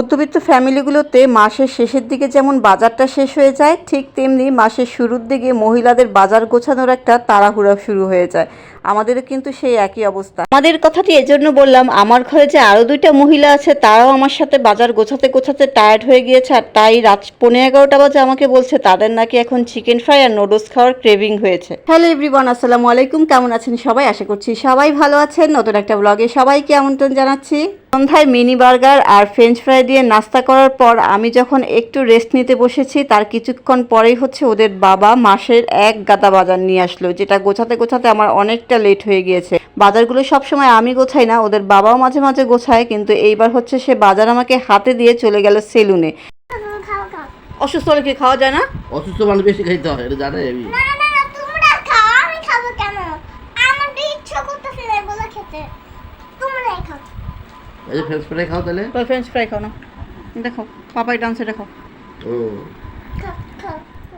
মধ্যবিত্ত ফ্যামিলিগুলোতে মাসের শেষের দিকে যেমন বাজারটা শেষ হয়ে যায় ঠিক তেমনি মাসের শুরুর দিকে মহিলাদের বাজার গোছানোর একটা তাড়াহুড়া শুরু হয়ে যায়। আমাদেরও কিন্তু সেই একই অবস্থা। আমাদের কথাটি এজন্য বললাম আমার ঘরে যে আরও দুইটা মহিলা আছে তারাও আমার সাথে বাজার গোছাতে গোছাতে টায়ার্ড হয়ে গিয়েছে আর তাই রাত পনেরো এগারোটা বাজে আমাকে বলছে তাদের নাকি এখন চিকেন ফ্রাই আর নুডলস খাওয়ার ক্রেভিং হয়েছে। হ্যালো এভরিওয়ান আসসালামু আলাইকুম কেমন আছেন সবাই? আশা করছি সবাই ভালো আছেন। নতুন একটা ব্লগে সবাইকে আমন্ত্রণ জানাচ্ছি। সন্ধ্যায় মিনি বার্গার আর ফ্রেঞ্চ ফ্রাই দিয়ে নাস্তা করার পর আমি যখন একটু রেস্ট নিতে বসেছি তার কিছুক্ষণ পরেই হচ্ছে ওদের বাবা মাসের এক গাদা বাজার নিয়ে আসলো যেটা গোছাতে গোছাতে আমার অনেকটা লেট হয়ে গিয়েছে। বাজারগুলো সবসময় আমি গোছাই না ওদের বাবাও মাঝে মাঝে গোছায় কিন্তু এইবার হচ্ছে সে বাজার আমাকে হাতে দিয়ে চলে গেল সেলুনে। অসুস্থ হলে কি খাওয়া যায় না? অসুস্থ মানুষ বেশি খাইতে হয় এটা জানে আমি। না না না তোমরা খাও আমি খাব কেন? আমার তো ইচ্ছা করতেছে এগুলো খেতে। এই যে ফ্রেঞ্চ ফ্রাই খাও তাহলে। তো ফ্রেঞ্চ ফ্রাই খাও না। দেখো পাপাই ডান্সে দেখো। ও।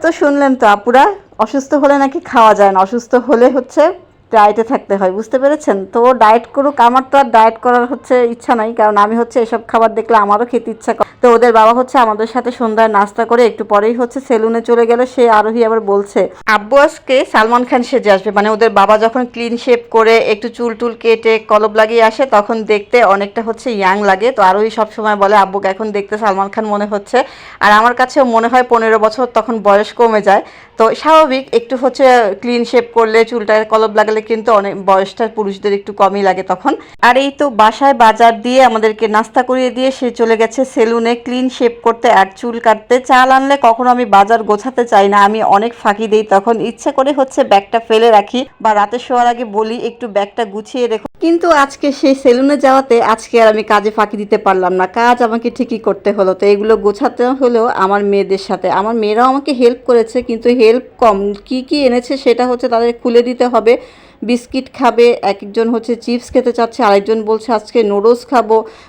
তো শুনলেন তো আপুরা অসুস্থ হলে নাকি খাওয়া যায় না। অসুস্থ হলে হচ্ছে ডায়েটে থাকতে হয়, বুঝতে পেরেছেন? তো ডায়েট করুক, আমার তো আর ডায়েট করার হচ্ছে ইচ্ছা নাই, কারণ আমি হচ্ছে এসব খাবার দেখলে আমারও খেতে ইচ্ছা করে। তো ওদের বাবা হচ্ছে আমাদের সাথে সন্ধ্যায় নাস্তা করে একটু পরেই হচ্ছে সেলুনে চলে গেল, সে আরোহী আবার বলছে, আব্বু, আজকে সালমান খান সেজে আসবে। মানে ওদের বাবা যখন ক্লিন শেপ করে একটু চুল টুল কেটে কলব লাগিয়ে আসে, তখন দেখতে অনেকটা হচ্ছে ইয়াং লাগে। তো আরোহী সবসময় বলে, আব্বুকে এখন দেখতে সালমান খান মনে হচ্ছে। আর আমার কাছেও মনে হয় পনেরো বছর তখন বয়স কমে যায়। তো স্বাভাবিক, একটু হচ্ছে ক্লিন শেপ করলে চুলটা কলব লাগালে কিন্তু অনেক, বয়সটা পুরুষদের একটু কমই লাগে তখন। আর এই তো বাসায় বাজার দিয়ে আমাদেরকে নাস্তা করিয়ে দিয়ে সে চলে গেছে সেলুনে ক্লিন শেপ করতে আর চুল কাটতে। চাল আনলে কখনো আমি বাজার গোছাতে চাই না, আমি অনেক ফাঁকি দিই তখন। ইচ্ছে করে হচ্ছে ব্যাগটা ফেলে রাখি বা রাতে শোয়ার আগে বলি, একটু ব্যাগটা গুছিয়ে রেখো। কিন্তু আজকে সেই সেলুনে যাওয়াতে আজকে আর আমি কাজে ফাঁকি দিতে পারলাম না, কাজ আমাকে ঠিকই করতে হলো। তো এগুলো গোছাতে হলেও আমার মেয়েদের সাথে, আমার মেয়েরাও আমাকে হেল্প করেছে, কিন্তু হেল্প কম। কি কি এনেছে সেটা হচ্ছে তাদের খুলে দিতে হবে। বিস্কিট খাবে এক একজন হচ্ছে চিপস খেতে চাচ্ছে, আরেকজন বলছে আজকে নুডলস খাব।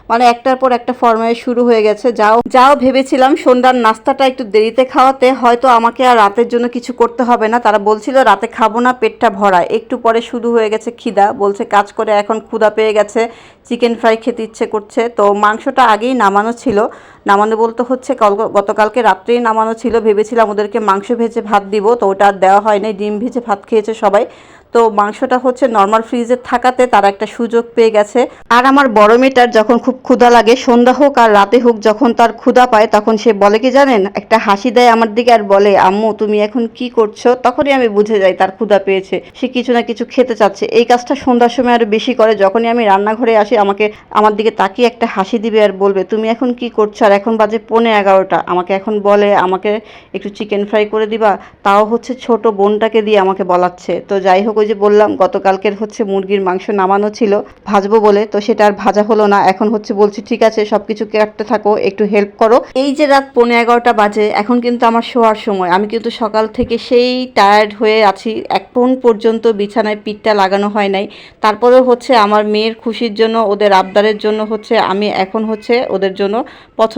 মানে একটার পর একটা ফরমাইশ শুরু হয়ে গেছে। যাও যাও ভেবেছিলাম সন্ধ্যার নাস্তাটা একটু দেরিতে খাওয়াতে, হয়তো আমাকে আর রাতের জন্য কিছু করতে হবে না। তারা বলছিল, রাতে খাব না, পেটটা ভরা। একটু পরে শুরু হয়ে গেছে খিদা, বলছে, কাজ করে এখন ক্ষুদা পেয়ে গেছে, চিকেন ফ্রাই খেতে ইচ্ছে করছে। তো মাংসটা আগেই নামানো ছিল। নামানো বলতে হচ্ছে, কল- গতকালকে রাত্রেই নামানো ছিল। ভেবেছিলাম ওদেরকে মাংস ভেজে ভাত দিব, তো ওটা আর দেওয়া হয়নি। ডিম ভেজে ভাত খেয়েছে সবাই। তো মাংসটা হচ্ছে নর্মাল ফ্রিজে থাকাতে তারা একটা সুযোগ পেয়ে গেছে। আর আমার বড় মেয়েটার যখন খুব ক্ষুধা লাগে, সন্ধ্যা হোক আর রাতে হোক, যখন তার ক্ষুধা পায়, তখন সে বলে কি জানেন, একটা হাসি দেয় আমার দিকে আর বলে, আম্মু, তুমি এখন কি করছ? তখনই আমি বুঝে যাই তার ক্ষুধা পেয়েছে। সে কিছু না কিছু খেতে চাচ্ছে। এই কাজটা সন্ধ্যার সময় আরও বেশি করে। যখনই আমি রান্নাঘরে আসি, আমাকে, আমার দিকে তাকিয়ে একটা হাসি দিবে আর বলবে, তুমি এখন কি করছ? আর এখন বাজে পৌনে এগারোটা। আমাকে এখন বলে, আমাকে একটু চিকেন ফ্রাই করে দিবা। তাও হচ্ছে ছোট বোনটাকে দিয়ে আমাকে বলাচ্ছে। তো যাই হোক, ওই যে বললাম, গতকালকের হচ্ছে মুরগির মাংস নামানো ছিল। ভাজবো বলে, তো সেটা আর ভাজা হলো না। এখন হচ্ছে বলছি, ঠিক আছে সব কিছু কাটতে থাকো, একটু হেল্প করো। এই যে রাত পৌনে এগারোটা বাজে, এখন কিন্তু আমার শোয়ার সময়। আমি কিন্তু সকাল থেকে সেই টায়ার্ড হয়ে আছি। এখন পর্যন্ত বিছানায় পিঠটা লাগানো হয় নাই। তারপরেও হচ্ছে আমার মেয়ের খুশির জন্য, ওদের আবদারের জন্য হচ্ছে আমি এখন হচ্ছে ওদের জন্য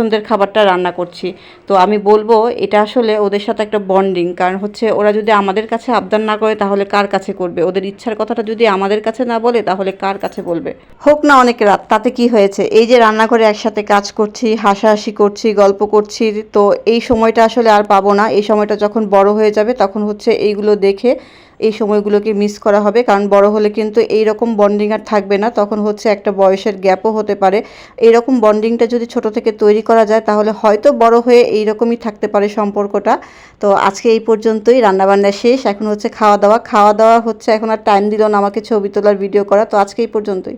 পছন্দের খাবারটা রান্না করছি। তো আমি বলব, এটা আসলে ওদের সাথে একটা বন্ডিং কারণ হচ্ছে ওরা যদি আমাদের কাছে আবদার না করে, তাহলে কার কাছে করবে? ওদের ইচ্ছার কথাটা যদি আমাদের কাছে না বলে, তাহলে কার কাছে বলবে? হোক না অনেক রাত, তাতে কি হয়েছে? এই যে রান্না করে একসাথে কাজ করছি, হাসাহাসি করছি, গল্প করছি, তো এই সময়টা আসলে আর পাবো না। এই সময়টা যখন বড় হয়ে যাবে, তখন হচ্ছে এইগুলো দেখে এই সময়গুলোকে মিস করা হবে। কারণ বড় হলে কিন্তু এই রকম বন্ডিং আর থাকবে না। তখন হচ্ছে একটা বয়সের গ্যাপও হতে পারে। এই রকম বন্ডিংটা যদি ছোট থেকে তৈরি করা যায়, তাহলে হয়তো বড় হয়ে এই রকমই থাকতে পারে সম্পর্কটা। তো আজকে এই পর্যন্তই। রান্নাবান্না শেষ। এখন হচ্ছে খাওয়া দাওয়া। খাওয়া দাওয়া হচ্ছে, এখন আর টাইম দিল না আমাকে ছবি তোলার ভিডিও করা তো আজকে এই পর্যন্তই।